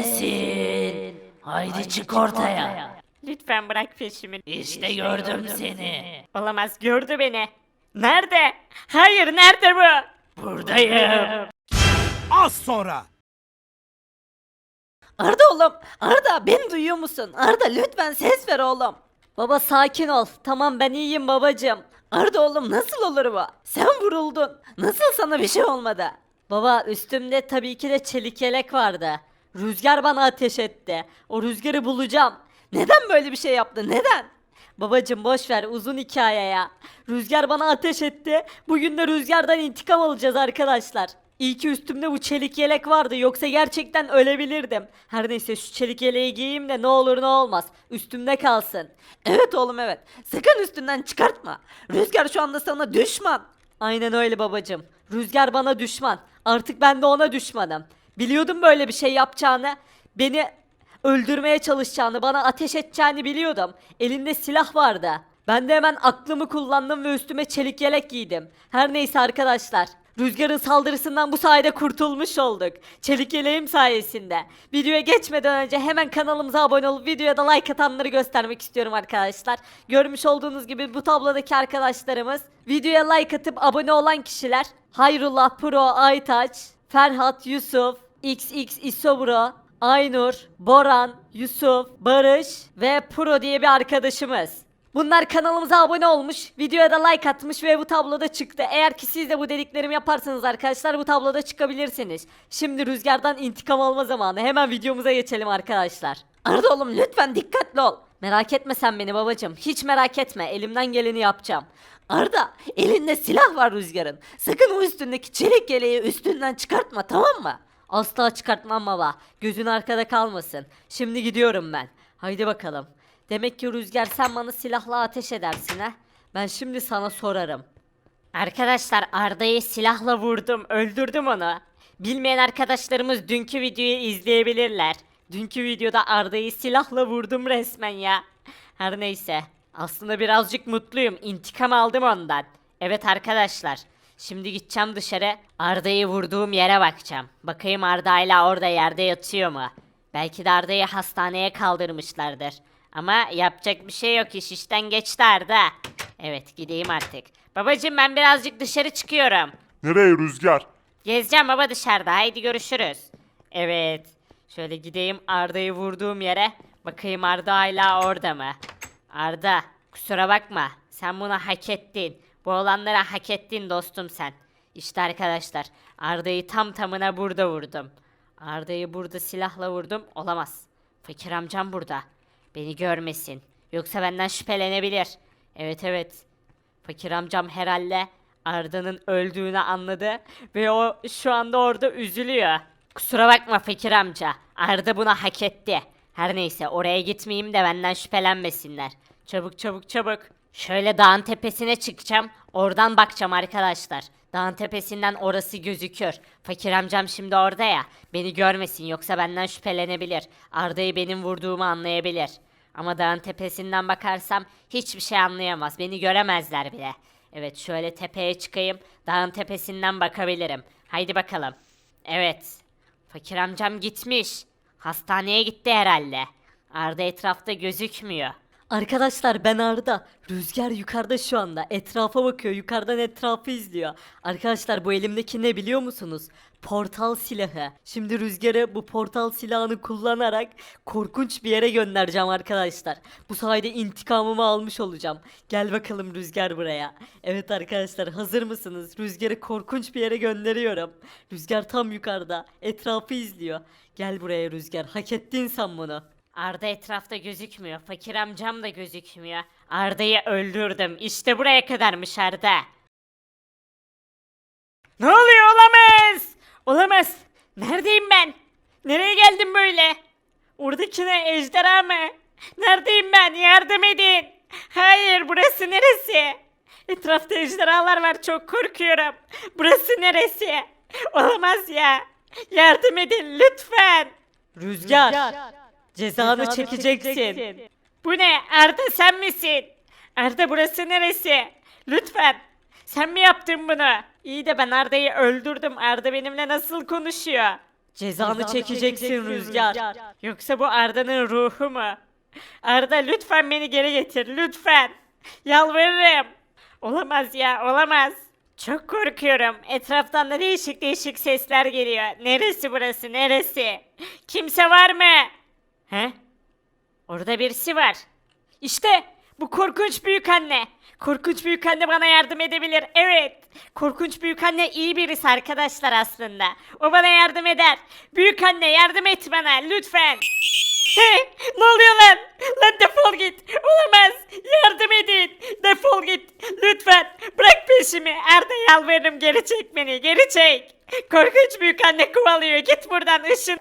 Neredesin? Haydi çık ortaya. Lütfen bırak peşimi. İşte gördüm seni. Olamaz gördü beni. Nerede? Hayır nerede bu? Buradayım. Az sonra. Arda oğlum, Arda beni duyuyor musun? Arda lütfen ses ver oğlum. Baba sakin ol. Tamam ben iyiyim babacığım. Arda oğlum nasıl olur bu? Sen vuruldun. Nasıl sana bir şey olmadı? Baba üstümde tabii ki de çelik yelek vardı. Rüzgar bana ateş etti. O rüzgarı bulacağım. Neden böyle bir şey yaptı? Neden? Babacım boş ver uzun hikaye ya. Rüzgar bana ateş etti. Bugün de rüzgardan intikam alacağız arkadaşlar. İyi ki üstümde bu çelik yelek vardı yoksa gerçekten ölebilirdim. Her neyse şu çelik yeleği giyeyim de ne olur ne olmaz. Üstümde kalsın. Evet oğlum evet. Sakın üstünden çıkartma. Rüzgar şu anda sana düşman. Aynen öyle babacım. Rüzgar bana düşman. Artık ben de ona düşmanım. Biliyordum böyle bir şey yapacağını. Beni öldürmeye çalışacağını, bana ateş edeceğini biliyordum. Elinde silah vardı. Ben de hemen aklımı kullandım ve üstüme çelik yelek giydim. Her neyse arkadaşlar. Rüzgarın saldırısından bu sayede kurtulmuş olduk. Çelik yeleğim sayesinde. Videoya geçmeden önce hemen kanalımıza abone olup videoya da like atanları göstermek istiyorum arkadaşlar. Görmüş olduğunuz gibi bu tablodaki arkadaşlarımız videoya like atıp abone olan kişiler Hayrullah Pro Aytaç, Ferhat Yusuf, XX Isobro, Aynur, Boran, Yusuf, Barış ve Pro diye bir arkadaşımız. Bunlar kanalımıza abone olmuş, videoya da like atmış ve bu tabloda çıktı. Eğer ki siz de bu dediklerimi yaparsanız arkadaşlar bu tabloda çıkabilirsiniz. Şimdi rüzgardan intikam alma zamanı. Hemen videomuza geçelim arkadaşlar. Arda oğlum lütfen dikkatli ol. Merak etme sen beni babacım. Hiç merak etme. Elimden geleni yapacağım. Arda elinde silah var rüzgarın. Sakın o üstündeki çelik yeleği üstünden çıkartma tamam mı? Asla çıkartmam baba. Gözün arkada kalmasın. Şimdi gidiyorum ben. Haydi bakalım. Demek ki Rüzgar sen bana silahla ateş edersin ha. Ben şimdi sana sorarım. Arkadaşlar Arda'yı silahla vurdum, öldürdüm onu. Bilmeyen arkadaşlarımız dünkü videoyu izleyebilirler. Dünkü videoda Arda'yı silahla vurdum resmen ya. Her neyse. Aslında birazcık mutluyum. İntikam aldım ondan. Evet arkadaşlar. Şimdi gideceğim dışarı. Arda'yı vurduğum yere bakacağım. Bakayım Arda hala orada yerde yatıyor mu? Belki de Arda'yı hastaneye kaldırmışlardır. Ama yapacak bir şey yok iş işten geçti Arda. Evet gideyim artık. Babacım ben birazcık dışarı çıkıyorum. Nereye Rüzgar? Gezeceğim baba dışarıda. Haydi görüşürüz. Evet. Şöyle gideyim Arda'yı vurduğum yere. Bakayım Arda hala orada mı? Arda kusura bakma. Sen bunu hak ettin. Bu olanları hak ettin dostum sen. İşte arkadaşlar Arda'yı tam tamına burada vurdum. Arda'yı burada silahla vurdum. Olamaz. Fakir amcam burada. Beni görmesin. Yoksa benden şüphelenebilir. Evet evet. Fakir amcam herhalde Arda'nın öldüğünü anladı ve o şu anda orada üzülüyor. Kusura bakma Fakir amca. Arda bunu hak etti. Her neyse oraya gitmeyeyim de benden şüphelenmesinler. Çabuk çabuk çabuk. Şöyle dağın tepesine çıkacağım. Oradan bakacağım arkadaşlar. Dağın tepesinden orası gözükür. Fakir amcam şimdi orada ya. Beni görmesin yoksa benden şüphelenebilir. Arda'yı benim vurduğumu anlayabilir. Ama dağın tepesinden bakarsam hiçbir şey anlayamaz. Beni göremezler bile. Evet şöyle tepeye çıkayım. Dağın tepesinden bakabilirim. Haydi bakalım. Evet. Fakir amcam gitmiş. Hastaneye gitti herhalde. Arda etrafta gözükmüyor. Arkadaşlar ben Arda. Rüzgar yukarıda şu anda. Etrafa bakıyor. Yukarıdan etrafı izliyor. Arkadaşlar bu elimdeki ne biliyor musunuz? Portal silahı. Şimdi Rüzgar'ı bu portal silahını kullanarak korkunç bir yere göndereceğim arkadaşlar. Bu sayede intikamımı almış olacağım. Gel bakalım Rüzgar buraya. Evet arkadaşlar hazır mısınız? Rüzgar'ı korkunç bir yere gönderiyorum. Rüzgar tam yukarıda. Etrafı izliyor. Gel buraya Rüzgar. Hak ettin sen bunu. Arda etrafta gözükmüyor. Fakir amcam da gözükmüyor. Arda'yı öldürdüm. İşte buraya kadarmış Arda. Ne oluyor olamaz. Olamaz. Neredeyim ben? Nereye geldim böyle? Oradaki ne ejderha mı? Neredeyim ben? Yardım edin. Hayır burası neresi? Etrafta ejderhalar var çok korkuyorum. Burası neresi? Olamaz ya. Yardım edin lütfen. Rüzgar. Cezanı, çekeceksin. Bu ne? Arda sen misin? Arda burası neresi? Lütfen. Sen mi yaptın bunu? İyi de ben Arda'yı öldürdüm. Arda benimle nasıl konuşuyor? Cezanı çekeceksin Rüzgar. Yoksa bu Arda'nın ruhu mu? Arda lütfen beni geri getir lütfen. Yalvarırım. Olamaz ya olamaz. Çok korkuyorum. Etraftan da değişik değişik sesler geliyor. Neresi burası neresi? Kimse var mı? He? Orada birisi var. İşte bu korkunç büyük anne. Korkunç büyük anne bana yardım edebilir. Evet. Korkunç büyük anne iyi birisi arkadaşlar aslında. O bana yardım eder. Büyük anne yardım et bana lütfen. Hey, ne oluyor lan? Lan defol git. Olamaz. Yardım edin. Defol git. Lütfen. Bırak peşimi. Arda yalvarırım geri çek beni. Geri çek. Korkunç büyük anne kovalıyor. Git buradan ışın.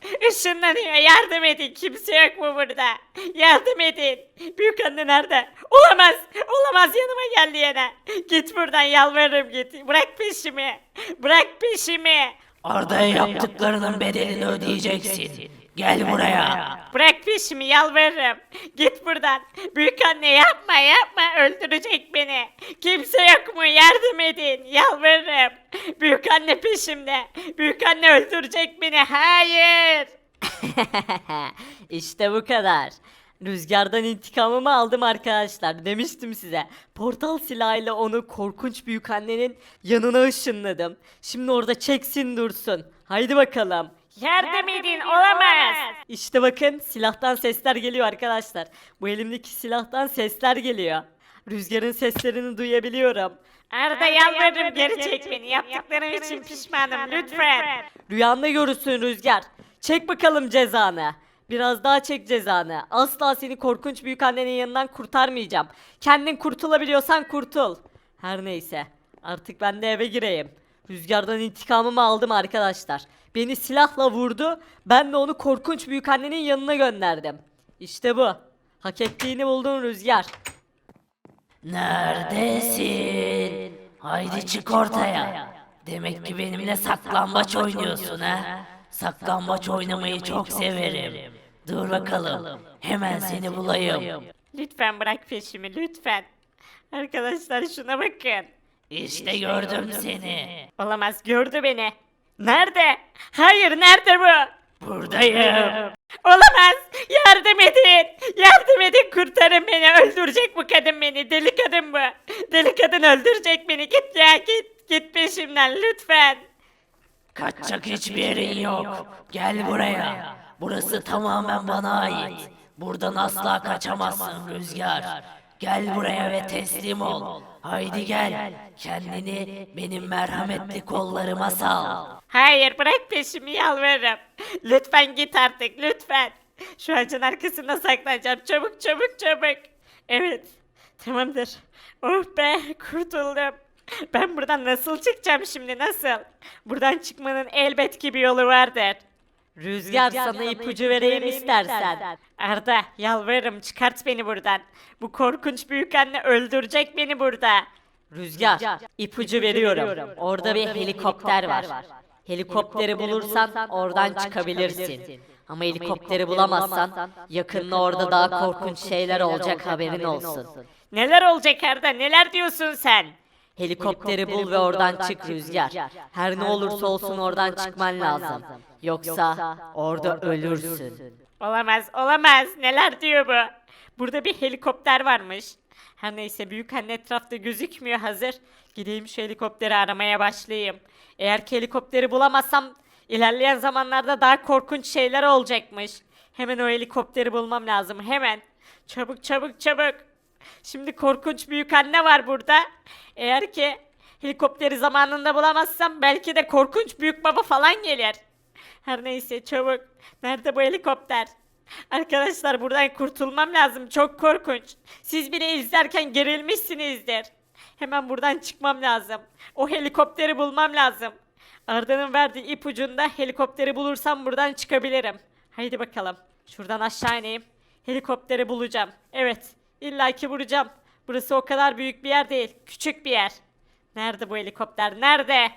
Işınlanıyor. Yardım edin. Kimse yok mu burada? Yardım edin. Büyük anne nerede? Olamaz. Olamaz yanıma geldi yine. Git buradan yalvarırım git. Bırak peşimi. Bırak peşimi. Arda'ya yaptıklarının bedelini ödeyeceksin. Gel buraya. Bırak peşimi yalvarırım. Git buradan. Büyük anne yapma yapma öldürecek beni. Kimse yok mu yardım edin yalvarırım. Büyük anne peşimde. Büyük anne öldürecek beni. Hayır. işte bu kadar. Rüzgardan intikamımı aldım arkadaşlar. Demiştim size. Portal silahıyla onu korkunç büyük annenin yanına ışınladım. Şimdi orada çeksin dursun. Haydi bakalım. Yardım edin olamaz. İşte bakın silahtan sesler geliyor arkadaşlar. Bu elimdeki silahtan sesler geliyor. Rüzgarın seslerini duyabiliyorum. Arda yalvarırım geri çek beni. Yaptıklarım için pişmanım lütfen. Rüyanda görürsün Rüzgar. Çek bakalım cezanı. Biraz daha çek cezanı. Asla seni korkunç büyük annenin yanından kurtarmayacağım. Kendin kurtulabiliyorsan kurtul. Her neyse. Artık ben de eve gireyim. Rüzgardan intikamımı aldım arkadaşlar. Beni silahla vurdu. Ben de onu korkunç büyük annenin yanına gönderdim. İşte bu. Hak ettiğini buldun Rüzgar. Neredesin? Haydi çık ortaya. Demek ki benimle saklambaç oynuyorsun ha? Saklambaç oynamayı çok severim. Dur bakalım. Hemen seni bulayım. Lütfen bırak peşimi lütfen. Arkadaşlar şuna bakın. İşte gördüm seni. Olamaz gördü beni. Nerede? Hayır nerede bu? Buradayım. Olamaz. Yardım edin. Yardım edin kurtarın beni. Öldürecek bu kadın beni. Deli kadın bu. Deli kadın öldürecek beni. Git ya git. Git peşimden lütfen. Kaçacak hiçbir yerin yok. Gel buraya. Burası tamamen bana ait. Buradan asla kaçamazsın Rüzgar. Gel buraya ve teslim ol. Haydi gel. Kendini benim merhametli kollarıma sal. Hayır bırak peşimi yalvarırım. Lütfen git artık lütfen. Şu ağacın arkasında saklanacağım. Çabuk çabuk çabuk. Evet. Tamamdır. Oh be kurtuldum. Ben buradan nasıl çıkacağım şimdi nasıl? Buradan çıkmanın elbet ki bir yolu vardır. Rüzgar sana ipucu vereyim istersen. Arda yalvarırım çıkart beni buradan. Bu korkunç büyük anne öldürecek beni burada. Rüzgar, ipucu veriyorum. Orada bir helikopter var. Helikopteri bulursan oradan çıkabilirsin. Ama helikopteri bulamazsan yakında orada daha korkunç şeyler olacak haberin olsun. Neler olacak Arda neler diyorsun sen? Helikopteri bul ve oradan çık Rüzgar. Her ne olursa olsun oradan çıkman lazım. Yoksa orada ölürsün. Olamaz, olamaz. Neler diyor bu? Burada bir helikopter varmış. Her neyse büyük anne etrafta gözükmüyor hazır. Gideyim şu helikopteri aramaya başlayayım. Eğer ki helikopteri bulamazsam ilerleyen zamanlarda daha korkunç şeyler olacakmış. Hemen o helikopteri bulmam lazım hemen. Çabuk çabuk çabuk. Şimdi korkunç büyük anne var burada. Eğer ki helikopteri zamanında bulamazsam belki de korkunç büyük baba falan gelir. Her neyse çabuk. Nerede bu helikopter? Arkadaşlar buradan kurtulmam lazım. Çok korkunç. Siz bile izlerken gerilmişsinizdir. Hemen buradan çıkmam lazım. O helikopteri bulmam lazım. Arda'nın verdiği ipucunda helikopteri bulursam buradan çıkabilirim. Haydi bakalım. Şuradan aşağı ineyim. Helikopteri bulacağım. Evet. İllaki bulacağım. Burası o kadar büyük bir yer değil. Küçük bir yer. Nerede bu helikopter? Nerede?